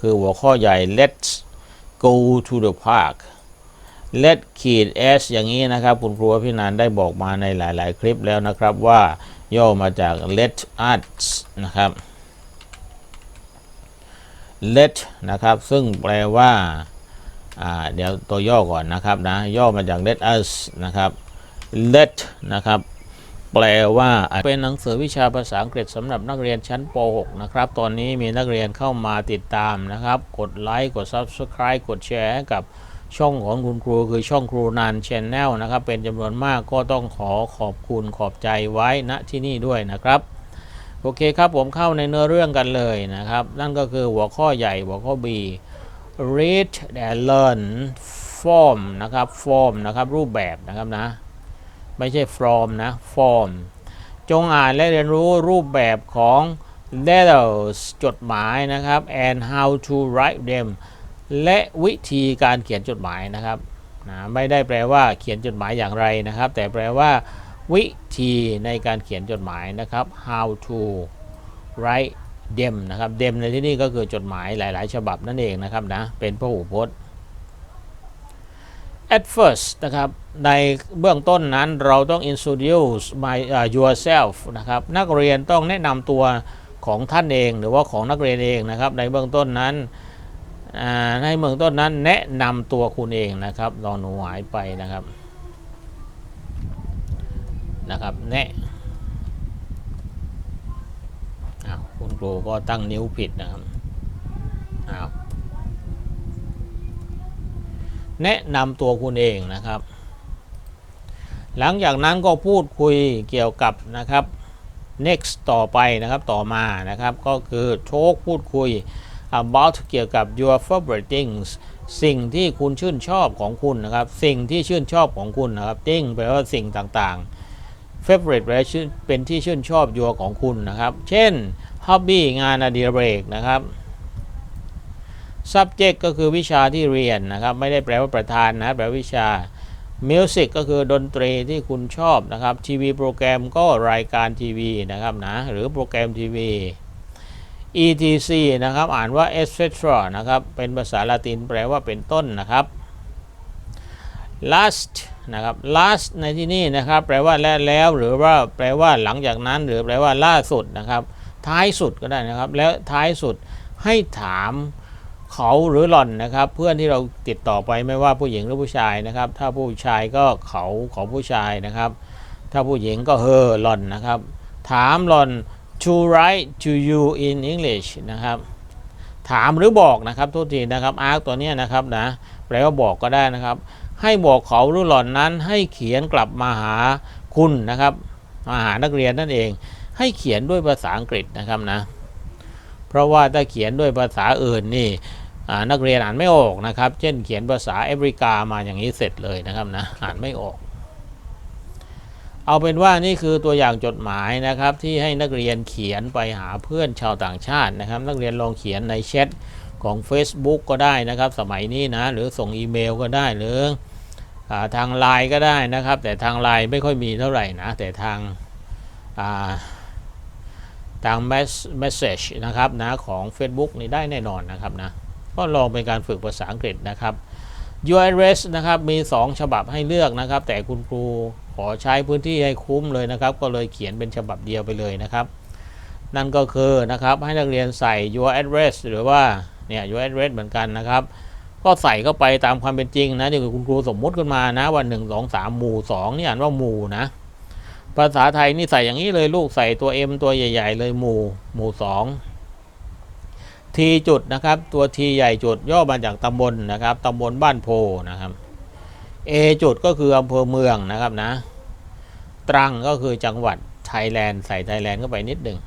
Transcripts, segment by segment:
คือหัวข้อใหญ่ let's go to the park let ขีด s อย่างนี้นะครับ คุณครูพี่นันได้บอกมาในหลาย ๆ คลิปแล้วนะครับว่าย่อมาจาก let us นะครับ let นะครับ ซึ่งแปลว่าอ่าเดี๋ยวตัวย่อก่อนนะครับนะ ย่อมาจาก let us นะครับ let นะครับ แปลว่าเป็นหนังสือวิชาภาษาอังกฤษสำหรับนักเรียนชั้นป .6 นะครับ ตอนนี้มีนักเรียนเข้ามาติดตามนะครับ กดไลค์ กด Subscribe กดแชร์กับช่องของคุณครูคือช่องครูนันชแนลนะครับ เป็นจำนวนมากก็ต้องขอขอบคุณขอบใจไว้ณที่นี่ด้วยนะครับ โอเคครับผมเข้าในเนื้อเรื่องกันเลยนะครับ นั่นก็คือหัวข้อใหญ่หัวข้อ B read and learn form นะครับ form นะครับรูปแบบนะครับนะ ไม่ใช่ from นะ form จงอ่านและเรียนรู้รูปแบบของ letters จดหมายนะครับ and how to write them และวิธีการเขียนจดหมายนะครับนะไม่ได้แปลว่าเขียนจดหมายอย่างไรนะครับ แต่แปลว่าวิธีในการเขียนจดหมายนะครับ how to write them นะครับ them ในที่นี้ก็คือจดหมายหลาย ๆ ฉบับนั่นเองนะครับนะ เป็นพหูพจน์ at first นะครับ ในเบื้องต้นนั้นเราต้อง introduce my uh, yourself นะครับ นักเรียนต้องแนะนำตัวของท่านเองหรือว่าของนักเรียนเองนะครับ ในเบื้องต้นนั้นในเบื้องต้นนั้นแนะนำตัวคุณเองนะครับลองหนูหายไปนะครับนะครับแนะคุณครูก็ตั้งนิ้วผิดนะครับอ้าว แนะนำตัวคุณเองนะครับ หลังจากนั้นก็พูดคุยเกี่ยวกับนะครับ next ต่อไปนะครับต่อมานะครับ ก็คือโชคพูดคุย about เกี่ยวกับ your favorite things สิ่งที่คุณชื่นชอบของคุณนะครับ สิ่งที่ชื่นชอบของคุณนะครับ thing แปลว่าสิ่งต่างๆ favorite แปลว่าเป็นที่ชื่นชอบ your ของคุณนะครับ เช่น hobby งานอดิเรกนะครับ subject ก็คือวิชาที่เรียนนะครับ ไม่ได้แปลว่าประธานนะแปลวิชา music ก็คือดนตรีที่คุณชอบนะครับทีวีโปรแกรมก็รายการทีวีนะครับนะหรือโปรแกรมทีวี etc นะครับ อ่านว่า etc นะครับ เป็นภาษาละตินแปลว่าเป็นต้นนะครับ last นะครับ last ในที่นี้นะครับ แปลว่าแล้วแล้วหรือว่าแปลว่าหลังจากนั้น หรือแปลว่าล่าสุดนะครับ ท้ายสุดก็ได้นะครับ แล้วท้ายสุดให้ถาม เขาหรือหล่อนนะครับ เพื่อนที่เราติดต่อไปไม่ว่าผู้หญิงหรือผู้ชายนะครับ ถ้าผู้ชายก็เขาของผู้ชายนะครับ ถ้าผู้หญิงก็เฮอหล่อนนะครับ ถามหล่อน to write to you in English นะครับ ถามหรือบอกนะครับโทษทีนะครับ ask ตัวนี้นะครับนะแปลว่าบอกก็ได้นะครับ ให้บอกเขาหรือหล่อนนั้น ให้เขียนกลับมาหาคุณนะครับมาหานักเรียนนั่นเอง ให้เขียนด้วยภาษาอังกฤษนะครับนะ เพราะว่าถ้าเขียนด้วยภาษาอื่นนี่นักเรียนอ่านไม่ออกนะครับ เช่นเขียนภาษาแอฟริกามาอย่างนี้เสร็จเลยนะครับนะอ่านไม่ออก เอาเป็นว่านี่คือตัวอย่างจดหมายนะครับ ที่ให้นักเรียนเขียนไปหาเพื่อนชาวต่างชาตินะครับ นักเรียนลองเขียนในแชทของ Facebook ก็ได้นะครับ สมัยนี้นะ หรือส่งอีเมลก็ได้หรืออทางไลน์ก็ได้นะครับ แต่ทางไลน์ไม่ค่อยมีเท่าไหร่นะ แต่ทาง ทาง message นะครับนะของ Facebook นี่ได้แน่นอนนะครับนะก็ลองเป็นการฝึกภาษาอังกฤษนะครับ your address นะครับมี 2 ฉบับให้เลือกนะครับ แต่คุณครูขอใช้พื้นที่ให้คุ้มเลยนะครับ ก็เลยเขียนเป็นฉบับเดียวไปเลยนะครับ นั่นก็คือนะครับให้นักเรียนใส่ your address หรือว่าเนี่ย your address เหมือนกันนะครับ ก็ใส่เข้าไปตามความเป็นจริงนะที่คุณครูสมมุติขึ้นมานะวัน1 2 3หมู่2นี่อ่านว่าหมู่นะ ภาษาไทยนี่ใส่อย่างนี้เลยลูกใส่ตัว M ตัวใหญ่ ๆ เลยหมู่หมู่สองทีจุดนะครับ ตัวทีใหญ่จุดย่อมาจากตำบลนะครับตำบลบ้านโพนะครับ A จุดก็คืออำเภอเมืองนะครับนะ ตรังก็คือจังหวัดไทยแลนด์ใส่ไทยแลนด์เข้าไปนิดหนึ่ง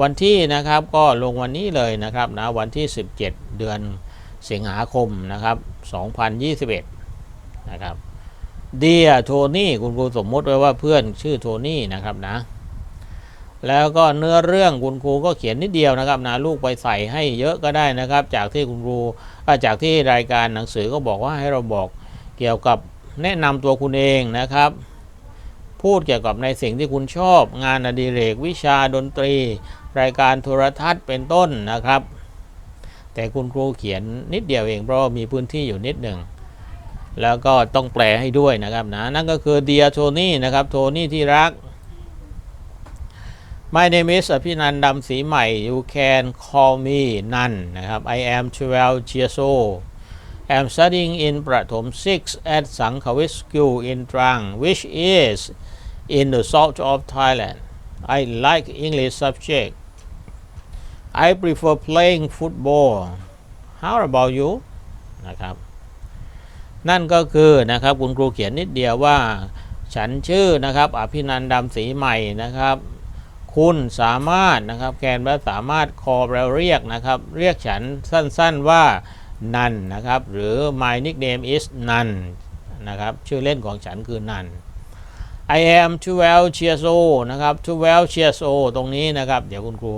วันที่นะครับก็ลงวันนี้เลยนะครับนะวันที่ 17 เดือนสิงหาคมนะครับ 2021 นะครับ เดียโทนี่คุณครูสมมติไว้ว่าเพื่อนชื่อโทนี่นะครับนะ แล้วก็เนื้อเรื่องคุณครูก็เขียนนิดเดียวนะครับนะลูกไปใส่ให้เยอะก็ได้นะครับ จากที่คุณครูจากที่รายการหนังสือก็บอกว่าให้เราบอกเกี่ยวกับแนะนำตัวคุณเองนะครับ พูดเกี่ยวกับในสิ่งที่คุณชอบ งานอดิเรกวิชาดนตรี รายการโทรทัศน์เป็นต้นนะครับ แต่คุณครูเขียนนิดเดียวเองเพราะมีพื้นที่อยู่นิดหนึ่ง แล้วก็ต้องแปลให้ด้วยนะครับนะนั่นก็คือ Dear Tony นะครับโทนี่ที่รัก My name is อภินันดำศรีใหม่ You can call me นันนะครับ I am 12 years old I'm studying in ประถม 6 at สังขวิท School in Trang which is in the south of Thailand I like English subject I prefer playing football How about you นะครับ นั่นก็คือนะครับคุณครูเขียนนิดเดียวว่า ฉันชื่อนะครับอภินันดำศรีใหม่นะครับ คุณสามารถนะครับแกนว่าสามารถคอเราเรียกนะครับ เรียกฉันสั้นๆว่านันนะครับ หรือ my nickname is นันนะครับ ชื่อเล่นของฉันคือนัน I am 12 years old นะครับ12 years old ตรงนี้นะครับ เดี๋ยวคุณครู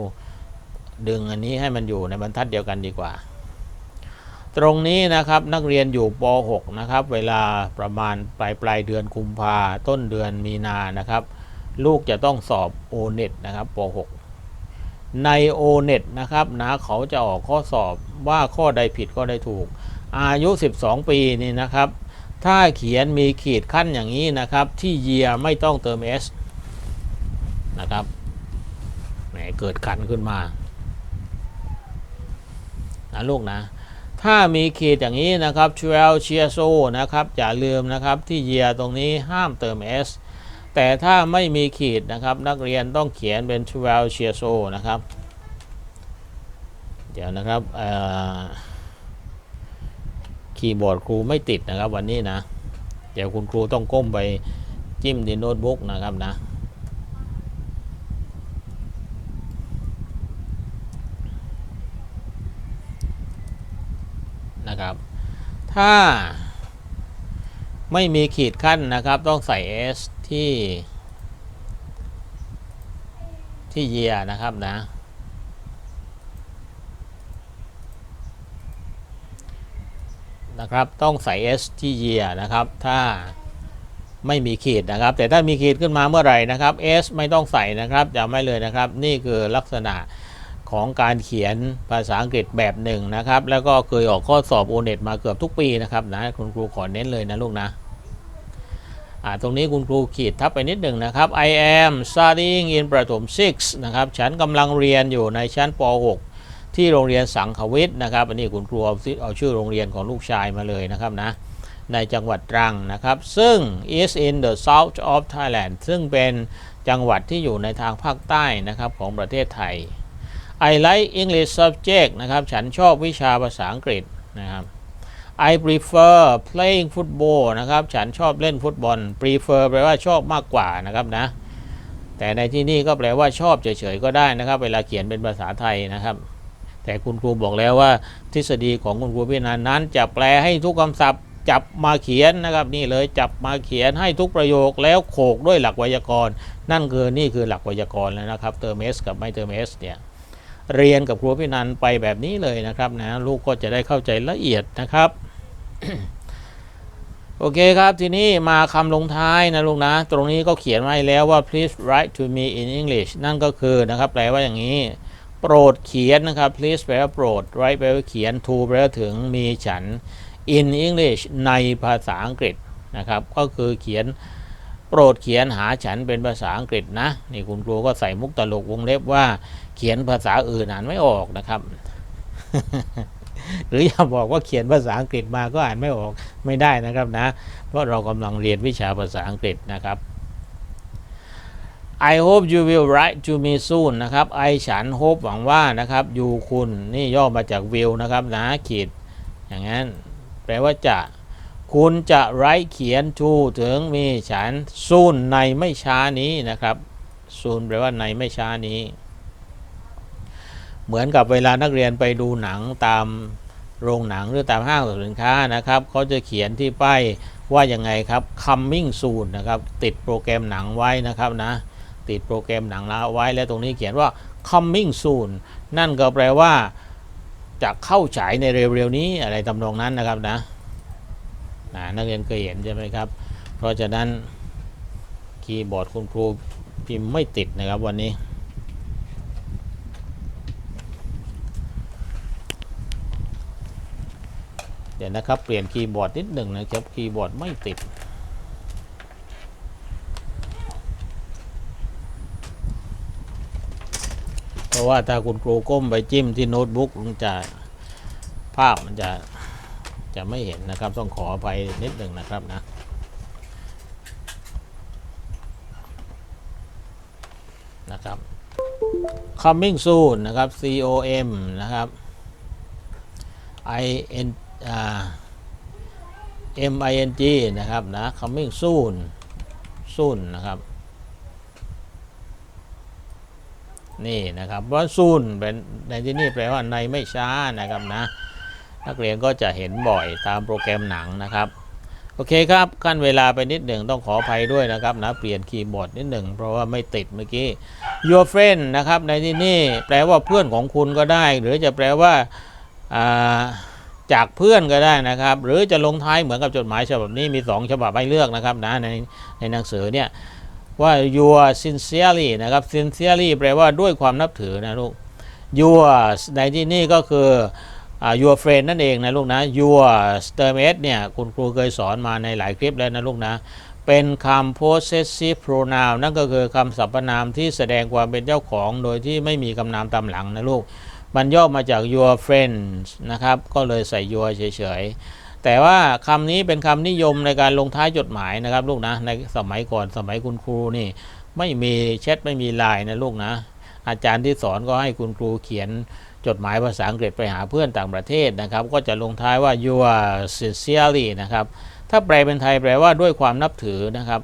ดึงอันนี้ให้มันอยู่ในบรรทัดเดียวกันดีกว่า ตรงนี้นะครับนักเรียนอยู่ป .6 นะครับเวลาประมาณปลายปลายเดือนกุมภาต้นเดือนมีนานะครับ ลูกจะต้องสอบ o n e t นะครับป .6 ใน o n e t นะครับนะเขาจะออกข้อสอบว่าข้อใดผิดข้อใดถูก อายุ 12 ปีนี่นะครับ ถ้าเขียนมีขีดขั้นอย่างนี้นะครับ ที่ year ไม่ต้องเติม s นะครับแหมเกิดคันขึ้นมานะลูกนะ ถ้ามีขีดอย่างนี้นะครับ12 years old นะครับอย่าลืมนะครับที่ year ตรงนี้ห้ามเติม s แต่ถ้าไม่มีขีดนะครับนักเรียนต้องเขียนเป็น12 years old นะครับ เดี๋ยวนะครับคีย์บอร์ดครูไม่ติดนะครับวันนี้นะ เดี๋ยวคุณครูต้องก้มไปจิ้มในโน้ตบุ๊กนะครับนะ นะครับ ถ้า ไม่มีขีดขั้นนะครับ ต้องใส่ S ที่ ที่เยียนะครับนะ นะครับ ต้องใส่ S ที่เยียนะครับ ถ้าไม่มีขีดนะครับ แต่ถ้ามีขีดขึ้นมาเมื่อไหร่นะครับ S ไม่ต้องใส่นะครับจำไม่เลยนะครับ นี่คือลักษณะ ของการเขียนภาษาอังกฤษแบบหนึ่งนะครับ แล้วก็เคยออกข้อสอบโอเน็ตมาเกือบทุกปีนะครับนะคุณครูขอเน้นเลยนะลูกนะตรงนี้คุณครูขีดทับไปนิดหนึ่งนะครับ I am studying in ประถม 6 นะครับ ฉันกำลังเรียนอยู่ในชั้นป .6 ที่โรงเรียนสังขวิทย์นะครับ อันนี้คุณครูเอาเอาชื่อโรงเรียนของลูกชายมาเลยนะครับนะ ในจังหวัดตรังนะครับ ซึ่ง is in the south of Thailand ซึ่งเป็นจังหวัดที่อยู่ในทางภาคใต้นะครับของประเทศไทย I like English subject นะครับ ฉันชอบวิชาภาษาอังกฤษนะครับ I prefer playing football นะครับ ฉันชอบเล่นฟุตบอล prefer แปลว่าชอบมากกว่านะครับนะ แต่ในที่นี่ก็แปลว่าชอบเฉยๆก็ได้นะครับ เวลาเขียนเป็นภาษาไทยนะครับ แต่คุณครูบอกแล้วว่า ทฤษฎีของคุณครูพินันนั้น จะแปลให้ทุกคำศัพท์จับมาเขียนนะครับ นี่เลยจับมาเขียนให้ทุกประโยคแล้วโขกด้วยหลักไวยากรณ์ นั่นคือนี่คือหลักไวยากรณ์แล้วนะครับ เติม s กับไม่เติม s เนี่ย เรียนกับครูพินันไปแบบนี้เลยนะครับนะลูกก็จะได้เข้าใจละเอียดนะครับโอเคครับ ทีนี้มาคำลงท้ายนะลูกนะ ตรงนี้ก็เขียนไว้แล้วว่า please write to me in English นั่นก็คือนะครับ แปลว่าอย่างนี้ โปรดเขียนนะครับ please แปลว่าโปรด write แปลว่าเขียน to แปลว่าถึงมีฉัน in English ในภาษาอังกฤษนะครับ ก็คือเขียน โปรดเขียนหาฉันเป็นภาษาอังกฤษนะ นี่คุณครูก็ใส่มุกตลกวงเล็บว่า เขียนภาษาอื่นอ่านไม่ออกนะครับ หรืออย่าบอกว่าเขียนภาษาอังกฤษมาก็อ่านไม่ออกไม่ได้นะครับนะ เพราะเรากำลังเรียนวิชาภาษาอังกฤษนะครับ I hope you will write to me soon นะครับ I ฉัน hope หวังว่านะครับ you คุณ นี่ย่อมาจาก will นะครับนะขีดอย่างนั้น แปลว่าจะ คุณจะ write เขียน to ถึงมีฉัน soon ในไม่ช้านี้นะครับ soon แปลว่าในไม่ช้านี้ เหมือนกับเวลานักเรียนไปดูหนังตามโรงหนังหรือตามห้างสรรพสินค้านะครับเขาจะเขียนที่ป้ายว่ายังไงครับ coming soon นะครับติดโปรแกรมหนังไว้นะครับนะติดโปรแกรมหนังแล้วไว้แล้วตรงนี้เขียนว่า coming soon นั่นก็แปลว่าจะเข้าฉายในเร็วๆนี้อะไรตำนองนั้นนะครับนะ นักเรียนเคยเห็นใช่ไหมครับ เพราะฉะนั้นคีย์บอร์ดคุณครูพิมพ์ไม่ติดนะครับวันนี้ เดี๋ยวนะครับ เปลี่ยนคีย์บอร์ดนิดหนึ่งนะครับคีย์บอร์ดไม่ติดเพราะว่าถ้าคุณครูก้มไปจิ้มที่โน้ตบุ๊กมันจะภาพมันจะ จะไม่เห็นนะครับ ต้องขออภัยนิดหนึ่งนะครับนะนะครับ coming soon นะครับ C O M นะครับ I N M I N G นะครับนะ coming soon soon นะครับนี่นะครับเพรา soon เป็นในที่นี่แปลว่าในไม่ช้านะครับนะ นักเรียนก็จะเห็นบ่อยตามโปรแกรมหนังนะครับ โอเคครับขั้นเวลาไปนิดหนึ่งต้องขออภัยด้วยนะครับนะเปลี่ยนคีย์บอร์ดนิดหนึ่งเพราะว่าไม่ติดเมื่อกี้ your friend นะครับในที่นี่แปลว่าเพื่อนของคุณก็ได้ หรือจะแปลว่าาจากเพื่อนก็ได้นะครับ หรือจะลงท้ายเหมือนกับจดหมายฉบับนี้มี 2 ฉบับให้เลือกนะครับนะในในหนังสือเนี่ยว่า your sincerely นะครับ sincerely แปลว่าด้วยความนับถือนะลูก your ในที่นี่ก็คือ your friend นั่นเองนะลูกนะ your s t e r m a t เนี่ยคุณครูเคยสอนมาในหลายคลิปแล้วนะลูกนะ เป็นคำ possessive pronoun นั่นก็คือคำสรรพนามที่แสดงความเป็นเจ้าของโดยที่ไม่มีคำนามตามหลังนะลูก มันย่อมาจาก your friends นะครับ ก็เลยใส่ your เฉยๆ แต่ว่าคำนี้เป็นคำนิยมในการลงท้ายจดหมายนะครับลูกนะ ในสมัยก่อนสมัยคุณครูนี่ไม่มีแชทไม่มีไลน์นะลูกนะ อาจารย์ที่สอนก็ให้คุณครูเขียน จดหมายภาษาอังกฤษไปหาเพื่อนต่างประเทศนะครับ ก็จะลงท้ายว่า your sincerely นะครับ ถ้าแปลเป็นไทยแปลว่าด้วยความนับถือนะครับ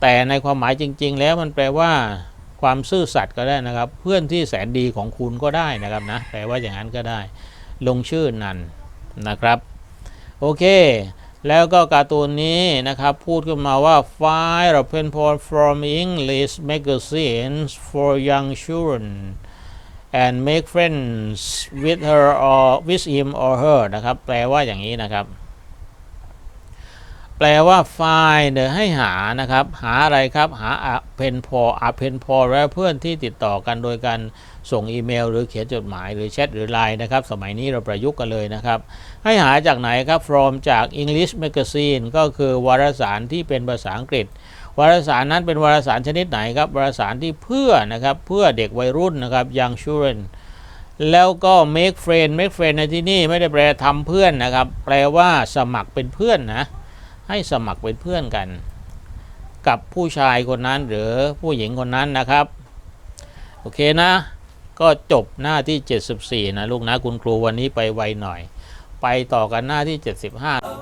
แต่ในความหมายจริง ๆ แล้วมันแปลว่าความซื่อสัตย์ก็ได้นะครับ เพื่อนที่แสนดีของคุณก็ได้นะครับนะแปลว่าอย่างนั้นก็ได้ ลงชื่อนันนะครับ โอเค แล้วก็การ์ตูนนี้นะครับ พูดขึ้นมาว่า file a pen pal from English magazines for young children and make friends with her or with him or her นะครับ แปลว่าอย่างนี้นะครับ แปลว่าไฟล์เดี๋ยวให้หานะครับ หาอะไรครับ หาเพนพออาเพนพอและเพื่อนที่ติดต่อกันโดยการส่งอีเมล หรือเขียนจดหมายหรือแชทหรือไลน์นะครับ สมัยนี้เราประยุกต์กันเลยนะครับ ให้หาจากไหนครับ from จาก English Magazine ก็คือวารสารที่เป็นภาษาอังกฤษ วารสารนั้นเป็นวารสารชนิดไหนครับวารสารที่เพื่อนะครับเพื่อเด็กวัยรุ่นนะครับ young children แล้วก็ make friend make friend ในที่นี่ไม่ได้แปลทำเพื่อนนะครับ แปลว่าสมัครเป็นเพื่อนนะ ให้สมัครเป็นเพื่อนกัน กับผู้ชายคนนั้นหรือผู้หญิงคนนั้นนะครับ โอเคนะ ก็จบหน้าที่ 74 นะลูกนะคุณครูวันนี้ไปไวหน่อย ไปต่อกันหน้าที่ 75